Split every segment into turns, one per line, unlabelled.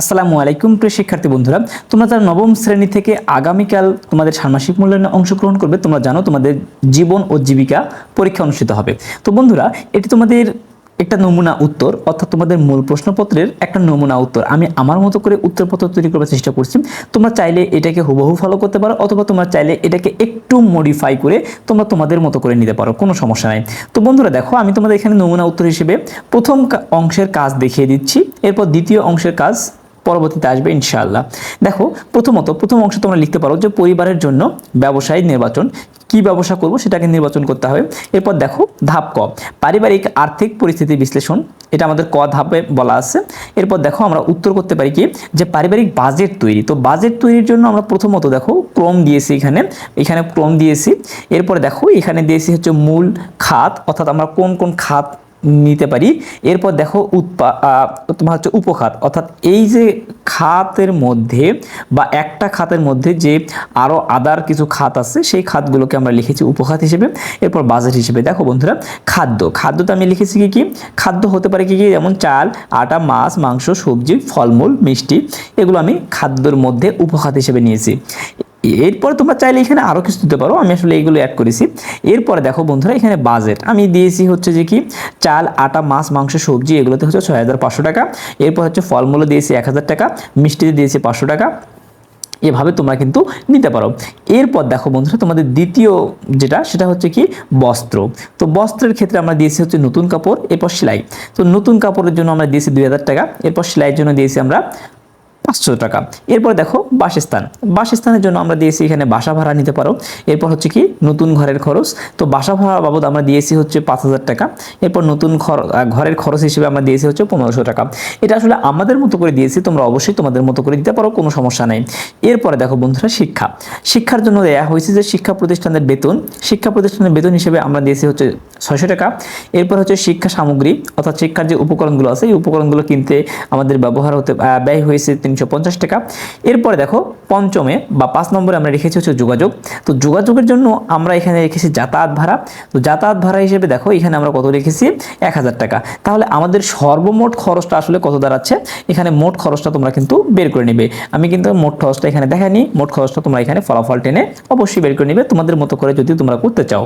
আসসালামু আলাইকুম প্রিয় শিক্ষার্থী বন্ধুরা, তোমরা তার নবম শ্রেণি থেকে আগামীকাল তোমাদের ষান্মাসিক মূল্যায়নে অংশগ্রহণ করবে, তোমরা জানো তোমাদের জীবন ও জীবিকা পরীক্ষা অনুষ্ঠিত হবে। তো বন্ধুরা, এটি তোমাদের একটা নমুনা উত্তর, অর্থাৎ তোমাদের মূল প্রশ্নপত্রের একটা নমুনা উত্তর। আমি আমার মতো করে উত্তরপত্র তৈরি করার চেষ্টা করছি। তোমরা চাইলে এটাকে হুবহু ফলো করতে পারো, অথবা তোমরা চাইলে এটাকে একটু মডিফাই করে তোমরা তোমাদের মতো করে নিতে পারো, কোনো সমস্যা নাই। তো বন্ধুরা, দেখো, আমি তোমাদের এখানে নমুনা উত্তর হিসেবে প্রথম অংশের কাজ দেখিয়ে দিচ্ছি, এরপর দ্বিতীয় অংশের কাজ পরবর্তীতে আসবে ইনশাআল্লাহ। দেখো, প্রথমত, প্রথম অংশ তোমরা লিখতে পারো যে পরিবারের জন্য ব্যবসায়ী নির্বাচন, কি ব্যবসা করব সেটাকে নির্বাচন করতে হবে। এরপর দেখো, ধাপ ক, পারিবারিক আর্থিক পরিস্থিতি বিশ্লেষণ, এটা আমাদের ক ধাপে বলা আছে। এরপর দেখো, আমরা উত্তর করতে পারি কি, যে পারিবারিক বাজেট তৈরি। তো বাজেট তৈরির জন্য আমরা প্রথমত দেখো, ক্রম দিয়েছি এখানে এখানে ক্রম দিয়েছি। এরপর দেখো, এখানে দিয়েছি হচ্ছে মূল খাত, অর্থাৎ আমরা কোন কোন খাত নিতে পারি। এরপর দেখো উৎপা তোমার হচ্ছে উপখাত। অর্থাৎ এই যে খাতের মধ্যে বা একটা খাতের মধ্যে যে আরও আদার কিছু খাত আছে, সেই খাতগুলোকে আমরা লিখেছি উপখাত হিসেবে। এরপর বাজেট হিসেবে। দেখো বন্ধুরা, খাদ্য। খাদ্যতে আমি লিখেছি কি কি? খাদ্য হতে পারে কি কি? যেমন চাল, আটা, মাছ, মাংস, সবজি, ফলমূল, মিষ্টি। এগুলো আমি খাদ্যর মধ্যে উপখাত হিসেবে নিয়েছি। এরপরে তোমরা চাইলে এখানে আরও কিছু দিতে পারো, আমি আসলে এইগুলো অ্যাড করেছি। এরপরে দেখো বন্ধুরা, এখানে বাজেট আমি দিয়েছি হচ্ছে যে কি, চাল, আটা, মাছ, মাংস, সবজি, এগুলোতে হচ্ছে ছয় হাজার পাঁচশো টাকা। এরপর হচ্ছে ফলমূলে দিয়েছি এক হাজার টাকা, মিষ্টিতে দিয়েছি পাঁচশো টাকা। এভাবে তোমরা কিন্তু নিতে পারো। এরপর দেখো বন্ধুরা, তোমাদের দ্বিতীয় যেটা, সেটা হচ্ছে কি, বস্ত্র। তো বস্ত্রের ক্ষেত্রে আমরা দিয়েছি হচ্ছে নতুন কাপড়, এরপর সেলাই। তো নতুন কাপড়ের জন্য আমরা দিয়েছি দুই হাজার টাকা, এরপর সেলাইয়ের জন্য দিয়েছি আমরা পাঁচশো টাকা। এরপর দেখো বাসস্থান। বাসস্থানের জন্য আমরা দিয়েছি এখানে বাসা ভাড়া নিতে পারো। এরপর হচ্ছে কি, নতুন ঘরের খরচ। তো বাসা ভাড়া বাবদ আমরা দিয়েছি হচ্ছে পাঁচ হাজার টাকা। এরপর নতুন ঘরের খরচ হিসেবে আমরা দিয়েছি হচ্ছে পনেরোশো টাকা। এটা আসলে আমাদের মতো করে দিয়েছি, তোমরা অবশ্যই তোমাদের মতো করে দিতে পারো, কোনো সমস্যা নেই। এরপরে দেখো বন্ধুরা, শিক্ষা। শিক্ষার জন্য দেওয়া হয়েছে যে শিক্ষা প্রতিষ্ঠানের বেতন। শিক্ষা প্রতিষ্ঠানের বেতন হিসেবে আমরা দিয়েছি হচ্ছে ছয়শো টাকা। এরপর হচ্ছে শিক্ষা সামগ্রী, অর্থাৎ শিক্ষার যে উপকরণগুলো আছে, এই উপকরণগুলো কিনতে আমাদের ব্যবহার হতে ব্যয় হয়েছে তিনশো পঞ্চাশ টাকা। এরপরে দেখো, পঞ্চমে বা পাঁচ নম্বরে আমরা রেখেছি হচ্ছে যোগাযোগ। তো যোগাযোগের জন্য আমরা এখানে রেখেছি যাতায়াত ভাড়া। তো যাতায়াত ভাড়া হিসেবে দেখো, এখানে আমরা কত রেখেছি? এক হাজার টাকা। তাহলে আমাদের সর্বমোট খরচটা আসলে কত দাঁড়াচ্ছে? এখানে মোট খরচটা তোমরা কিন্তু বের করে নেবে। আমি কিন্তু মোট খরচটা এখানে দেখাইনি। মোট খরচটা তোমরা এখানে ফলাফল টেনে অবশ্যই বের করে নেবে। তোমাদের মতো করে যদি তোমরা করতে চাও।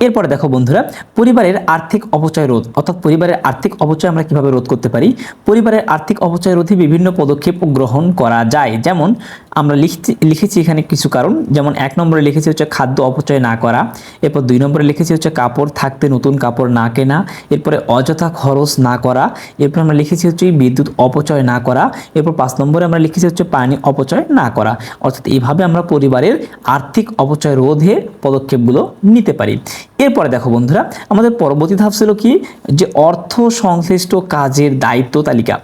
এরপরে দেখো বন্ধুরা, পরিবারের আর্থিক অপচয় রোধ। অর্থাৎ পরিবারের আর্থিক অপচয় আমরা কীভাবে রোধ করতে পারি? পরিবারের আর্থিক অপচয় রোধে বিভিন্ন পদক্ষেপ গ্রহণ করা যায়। যেমন, আমরা লিখছি, লিখেছি এখানে কিছু কারণ। যেমন, এক নম্বরে লিখেছি হচ্ছে খাদ্য অপচয় না করা। এরপর দুই নম্বরে লিখেছি হচ্ছে কাপড় থাকতে নতুন কাপড় না কেনা। এরপরে অযথা খরচ না করা। এরপর আমরা লিখেছি হচ্ছে বিদ্যুৎ অপচয় না করা। এরপর পাঁচ নম্বরে আমরা লিখেছি হচ্ছে পানি অপচয় না করা। অর্থাৎ এইভাবে আমরা পরিবারের আর্থিক অপচয় রোধে পদক্ষেপগুলো নিতে পারি। এরপরে দেখো বন্ধুরা, আমাদের পরবর্তী ধাপ ছিল কি? যে অর্থ সংশ্লিষ্ট কাজের দায়িত্ব তালিকা।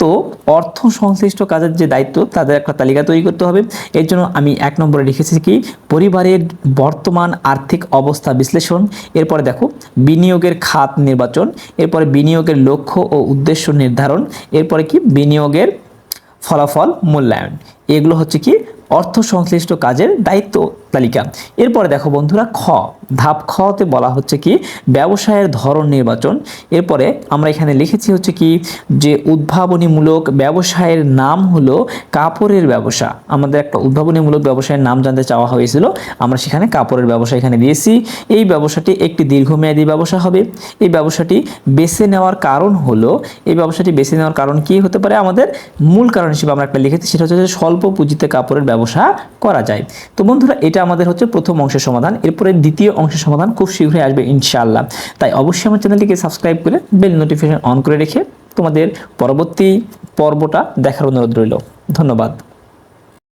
তো অর্থ সংশ্লিষ্ট কাজের যে দায়িত্ব, তাদের একটা তালিকা তৈরি করতে হবে। এর জন্য আমি এক নম্বরে লিখেছি কি? পরিবারের বর্তমান আর্থিক অবস্থা বিশ্লেষণ, এরপরে দেখো বিনিয়োগের খাত নির্বাচন, এরপরে বিনিয়োগের লক্ষ্য ও উদ্দেশ্য নির্ধারণ, এরপরে কি? বিনিয়োগের ফলাফল মূল্যায়ন। এগুলো হচ্ছে কি? অর্থ সংশ্লিষ্ট কাজের দায়িত্ব। তালিকা। এরপরে দেখো বন্ধুরা, খ। ধাপ খতে বলা হচ্ছে কি, ব্যবসায়ের ধরন নির্বাচন। এরপরে আমরা এখানে লিখেছি হচ্ছে কি, যে উদ্ভাবনীমূলক ব্যবসায়ের নাম হলো কাপড়ের ব্যবসা। আমাদের একটা উদ্ভাবনীমূলক ব্যবসায়ের নাম জানতে চাওয়া হয়েছিল, আমরা সেখানে কাপড়ের ব্যবসা এখানে দিয়েছি। এই ব্যবসাটি একটি দীর্ঘমেয়াদী ব্যবসা হবে। এই ব্যবসাটি বেছে নেওয়ার কারণ হলো, এই ব্যবসাটি বেছে নেওয়ার কারণ কি হতে পারে? আমাদের মূল কারণ হিসেবে আমরা একটা লিখেছি, সেটা হচ্ছে স্বল্প পুঁজিতে কাপড়ের ব্যবসা করা যায়। তো বন্ধুরা, এটা আমাদের হচ্ছে প্রথম অংশের সমাধান। এরপরে দ্বিতীয় অংশের সমাধান খুব শীঘ্রই আসবে ইনশাআল্লাহ। তাই অবশ্যই আমার চ্যানেলটিকে সাবস্ক্রাইব করে বেল নোটিফিকেশন অন করে রেখে তোমাদের পরবর্তী পর্বটা দেখার অনুরোধ রইল। ধন্যবাদ।